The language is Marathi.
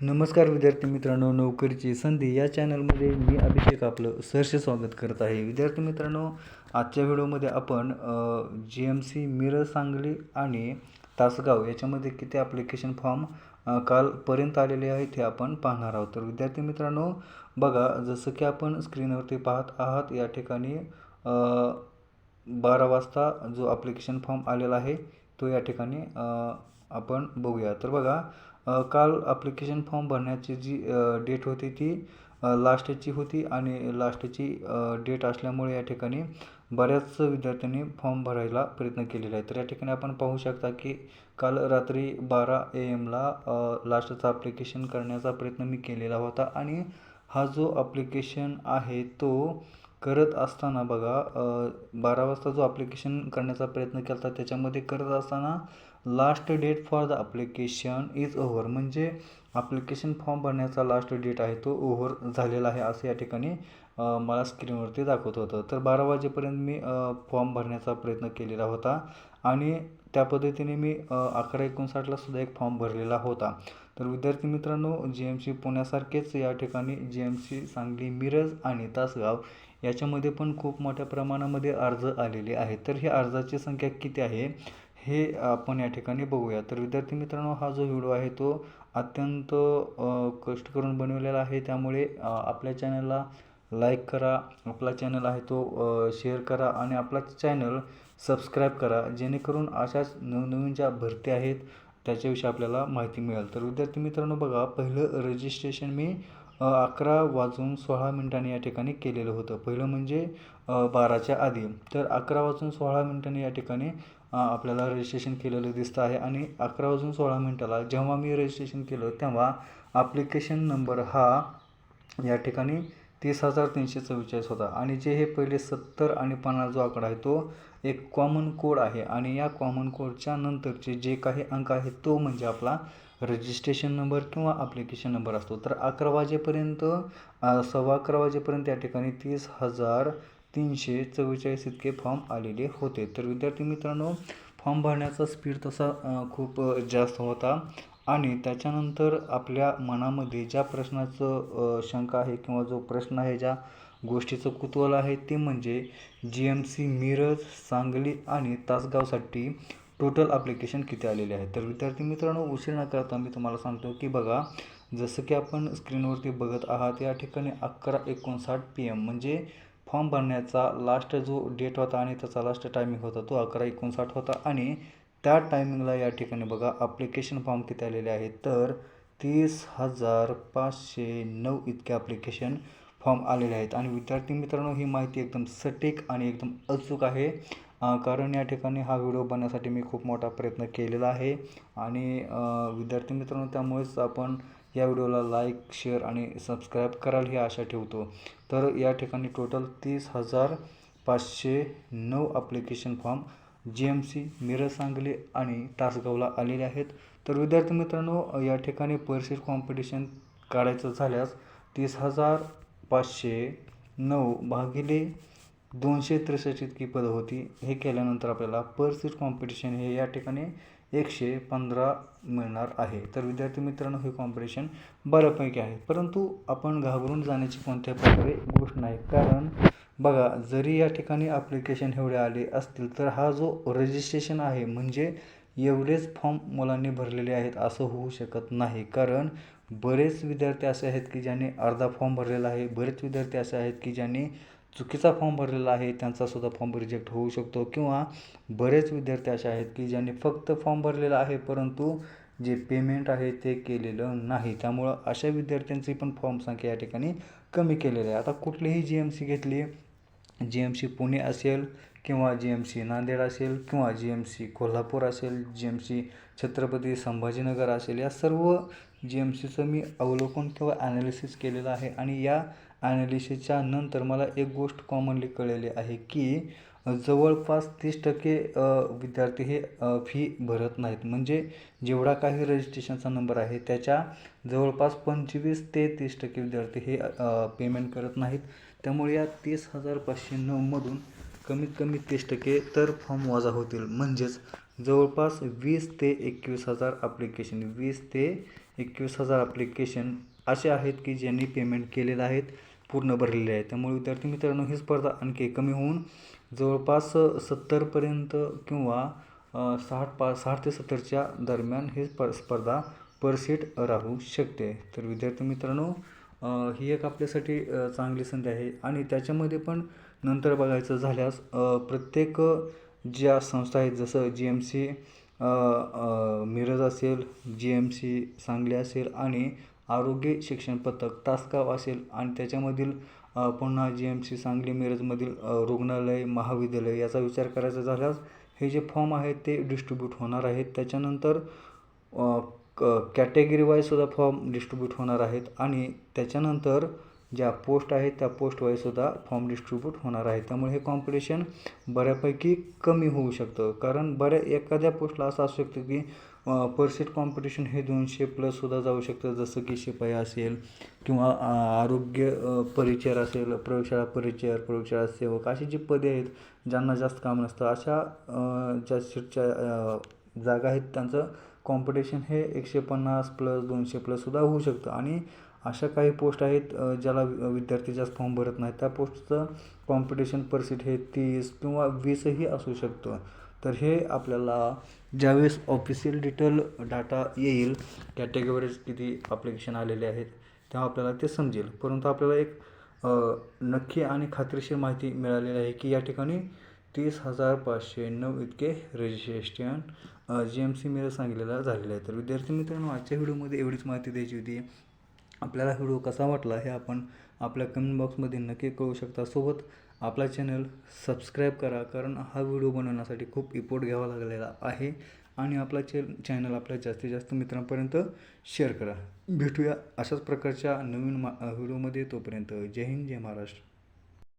नमस्कार विद्यार्थी मित्रांनो नोकरीची संधी या चॅनलमध्ये मी अभिषेक आपलं सहर्ष स्वागत करत आहे. विद्यार्थी मित्रांनो आजच्या व्हिडिओमध्ये आपण G M C Miraj Sangli आणि तासगाव याच्यामध्ये किती ॲप्लिकेशन फॉर्म कालपर्यंत आलेले आहेत हे आपण पाहणार आहोत. तर विद्यार्थी मित्रांनो बघा जसं की आपण स्क्रीनवरती पाहत आहात या ठिकाणी बारा वाजता जो ॲप्लिकेशन फॉर्म आलेला आहे तो या ठिकाणी आपण बघूया. तर बघा काल ॲप्लिकेशन फॉर्म भरण्याची जी डेट होती ती लास्टची होती आणि लास्टची डेट असल्यामुळे या ठिकाणी बऱ्याच विद्यार्थ्यांनी फॉर्म भरायला प्रयत्न केलेला आहे तर या ठिकाणी आपण पाहू शकता की काल रात्री बारा ए एमला लास्टचा ॲप्लिकेशन करण्याचा प्रयत्न मी केलेला होता आणि हा जो ॲप्लिकेशन आहे तो करत असताना बघा बारा वाजता जो ॲप्लिकेशन करण्याचा प्रयत्न केला होता त्याच्यामध्ये करत असताना last date for the application is over म्हणजे ॲप्लिकेशन फॉर्म भरण्याचा लास्ट डेट आहे तो ओव्हर झालेला आहे असं या ठिकाणी मला स्क्रीनवरती दाखवत होतं. तर बारा वाजेपर्यंत मी फॉर्म भरण्याचा प्रयत्न केलेला होता आणि त्या पद्धतीने मी अकरा एकोणसाठला सुद्धा एक फॉर्म भरलेला होता. तर विद्यार्थी मित्रांनो जी एम सी पुण्यासारखेच या ठिकाणी G M C Sangli Miraj आणि तासगाव याच्यामध्ये पण खूप मोठ्या प्रमाणामध्ये अर्ज आलेले आहेत. तर ही अर्जाची संख्या किती आहे हे आपण या ठिकाणी बघूया. तर विद्यार्थी मित्रांनो हा जो व्हिडिओ आहे तो अत्यंत कष्ट करून बनवलेला आहे. त्यामुळे आपल्या चॅनलला लाईक करा आपला चॅनल आहे तो शेअर करा आणि आपला चॅनल सबस्क्राईब करा जेणेकरून अशाच नवनवीन ज्या भरती आहेत त्याच्याविषयी आपल्याला माहिती मिळेल. तर विद्यार्थी मित्रांनो बघा पहिलं रजिस्ट्रेशन मी अकरा वाजून सोळा मिनिटांनी या ठिकाणी केलेलं होतं. पहिलं म्हणजे बाराच्या आधी. तर अकरा वाजून सोळा मिनिटांनी या ठिकाणी आपल्याला रजिस्ट्रेशन केलेलं दिसतं आहे. आणि अकरा वाजून सोळा मिनिटाला जेव्हा मी रजिस्ट्रेशन केलं तेव्हा ॲप्लिकेशन नंबर हा या ठिकाणी तीस हजार तीनशे चव्वेचाळीस होता. आणि जे हे पहिले सत्तर आणि पन्नास जो आकडा आहे तो एक कॉमन कोड आहे. आणि या कॉमन कोडच्या नंतरचे जे काही अंक आहे तो म्हणजे आपला रजिस्ट्रेशन नंबर किंवा ॲप्लिकेशन नंबर असतो. तर अकरा वाजेपर्यंत सव्वा अकरा वाजेपर्यंत या ठिकाणी तीस हजार तीनशे चव्वेचाळीस इतके फॉर्म आलेले होते. तर विद्यार्थी मित्रांनो फॉर्म भरण्याचा स्पीड तसा खूप जास्त होता. आणि त्याच्यानंतर आपल्या मनामध्ये ज्या प्रश्नाचं शंका आहे किंवा जो प्रश्न आहे ज्या गोष्टीचं कुतूहल आहे ते म्हणजे G M C Miraj Sangli आणि तासगावसाठी टोटल ॲप्लिकेशन किती आलेले आहेत? तर विद्यार्थी मित्रांनो उशीर न करता मी तुम्हाला सांगतो की बघा जसं की आपण स्क्रीनवरती बघत आहात या ठिकाणी अकरा एकोणसाठ पी एम म्हणजे फॉर्म भरण्याचा लास्ट जो डेट होता आणि त्याचा लास्ट टायमिंग होता तो अकरा एकोणसाठ होता आणि त्या टायमिंगला या ठिकाणी बघा ॲप्लिकेशन फॉर्म किती आलेले आहेत? तर तीस हजार पाचशे नऊ इतके ॲप्लिकेशन फॉर्म आलेले आहेत. आणि विद्यार्थी मित्रांनो ही माहिती एकदम सटीक आणि एकदम अचूक आहे. कारण या ठिकाणी हा व्हिडिओ बनण्यासाठी मी खूप मोठा प्रयत्न केलेला आहे. आणि विद्यार्थी मित्रांनो त्यामुळेच आपण या व्हिडिओला लाईक शेअर आणि सबस्क्राईब कराल ही आशा ठेवतो. तर या ठिकाणी टोटल तीस हजार पाचशे नऊ application form G M C Miraj Sangli आणि तासगावला आलेले आहेत. तर विद्यार्थी मित्रांनो या ठिकाणी परिषद कॉम्पिटिशन काढायचं झाल्यास तीस हजार पाचशे नऊ भागिले दोनशे त्रेसष्ट इतकी पदं होती. हे केल्यानंतर आपल्याला पर सीट कॉम्पिटिशन हे या ठिकाणी एकशे पंधरा मिळणार आहे. तर विद्यार्थी मित्रांनो हे कॉम्पिटिशन बऱ्यापैकी आहे. परंतु आपण घाबरून जाण्याची कोणत्या प्रकारे गोष्ट नाही. कारण बघा जरी या ठिकाणी ॲप्लिकेशन एवढे आले असतील तर हा जो रजिस्ट्रेशन आहे म्हणजे एवढेच फॉर्म मुलांनी भरलेले आहेत असं होऊ शकत नाही. कारण बरेच विद्यार्थी असे आहेत की ज्यांनी अर्धा फॉर्म भरलेला आहे बरेच विद्यार्थी असे आहेत की ज्यांनी चुकीचा फॉर्म भरलेला आहे त्यांचासुद्धा फॉर्म रिजेक्ट होऊ शकतो. किंवा बरेच विद्यार्थी असे आहेत की ज्यांनी फक्त फॉर्म भरलेला आहे परंतु जे पेमेंट आहे ते केलेलं नाही. त्यामुळं अशा विद्यार्थ्यांची पण फॉर्म संख्या या ठिकाणी कमी केलेली आहे. आता कुठलीही जी एम सी घेतली जी एम सी पुणे असेल किंवा जी एम सी नांदेड असेल किंवा जी एम सी कोल्हापूर असेल G M C Chhatrapati Sambhajinagar असेल या सर्व जी एम सीचं मी अवलोकन किंवा ॲनालिसिस केलेलं आहे. आणि या ॲनालिसिसच्या नंतर मला एक गोष्ट कॉमनली कळलेली आहे की जवळपास तीस टक्के विद्यार्थी हे फी भरत नाहीत. म्हणजे जेवढा काही रजिस्ट्रेशनचा नंबर आहे त्याच्या जवळपास पंचवीस ते तीस टक्के विद्यार्थी हे पेमेंट करत नाहीत. त्यामुळे या तीस हजार पाचशे नऊमधून कमीत कमी तीस टक्के तर फॉर्म वजा होतील. म्हणजेच जवळपास वीस ते एकवीस हजार ॲप्लिकेशन वीस ते एकवीस हजार ॲप्लिकेशन असे आहेत की ज्यांनी पेमेंट केलेलं आहेत पूर्ण भरलेले आहे त्यामुळे विद्यार्थी मित्रांनो ही स्पर्धा आणखी कमी होऊन जवळपास सत्तरपर्यंत किंवा साठ पा साठ ते सत्तरच्या दरम्यान ही स्प स्पर्धा पर सीट राहू शकते. तर विद्यार्थी मित्रांनो ही एक आपल्यासाठी चांगली संधी आहे. आणि त्याच्यामध्ये पण नंतर बघायचं झाल्यास प्रत्येक ज्या संस्था आहेत जसं जी एम सी मिरज असेल जी एम सी सांगली असेल आणि आरोग्य शिक्षण पथक तासगाव असेल आणि त्याच्यामधील पुन्हा जी एम सी सांगली मिरजमधील रुग्णालय महाविद्यालय याचा विचार करायचा झाल्यास हे जे फॉर्म आहेत ते डिस्ट्रीब्यूट होणार आहेत. त्याच्यानंतर क कॅटेगरीवाईजसुद्धा फॉर्म डिस्ट्रीब्यूट होणार आहेत आणि त्याच्यानंतर ज्या पोस्ट आहेत त्या पोस्टवाईजसुद्धा फॉर्म डिस्ट्रीब्यूट होणार आहे त्यामुळे हे कॉम्पिटिशन बऱ्यापैकी कमी होऊ शकतं. कारण बऱ्या एखाद्या पोस्टला असं असू शकतं की पर सीट कॉम्पिटिशन हे दोनशे प्लससुद्धा जाऊ शकतं. जसं की शिपाई असेल किंवा आरोग्य अ, परिचर असेल प्रयोगशाळा परिचर प्रयोगशाळा सेवक अशी जी पदे आहेत ज्यांना जास्त काम नसतं अशा ज्या सीटच्या जागा आहेत त्यांचं कॉम्पिटिशन हे एकशे पन्नास प्लस दोनशे प्लससुद्धा होऊ शकतं. आणि अशा काही पोस्ट आहेत ज्याला वि- विद्यार्थी जास्त फॉर्म भरत नाही त्या पोस्टचं कॉम्पिटिशन पर सीट हे तीस किंवा वीसही असू शकतं. तर हे आपल्याला ज्यावेळेस ऑफिशियल डिटेल डाटा येईल कॅटेगरीज किती ॲप्लिकेशन आलेले आहेत तेव्हा आपल्याला ते समजेल. परंतु आपल्याला एक नक्की आणि खात्रीशीर माहिती मिळालेली आहे की या ठिकाणी तीस हजार पाचशे नऊ इतके रजिस्ट्रेशन जी एम सी मेरे सांगितलेला झालेला आहे. तर विद्यार्थी मित्रांनो आजच्या व्हिडिओमध्ये एवढीच माहिती द्यायची होती. आपल्याला व्हिडिओ कसा वाटला हे आपण आपल्या कमेंट बॉक्समध्ये नक्की कळू शकता. सोबत आपला चॅनल सबस्क्राईब करा कारण हा व्हिडिओ बनवण्यासाठी खूप इपोर्ट घ्यावा लागलेला आहे. आणि आपला चॅ चॅनल आपल्या जास्तीत जास्त मित्रांपर्यंत शेअर करा. भेटूया अशाच प्रकारच्या नवीन मा व्हिडिओमध्ये. तोपर्यंत जय हिंद जय महाराष्ट्र.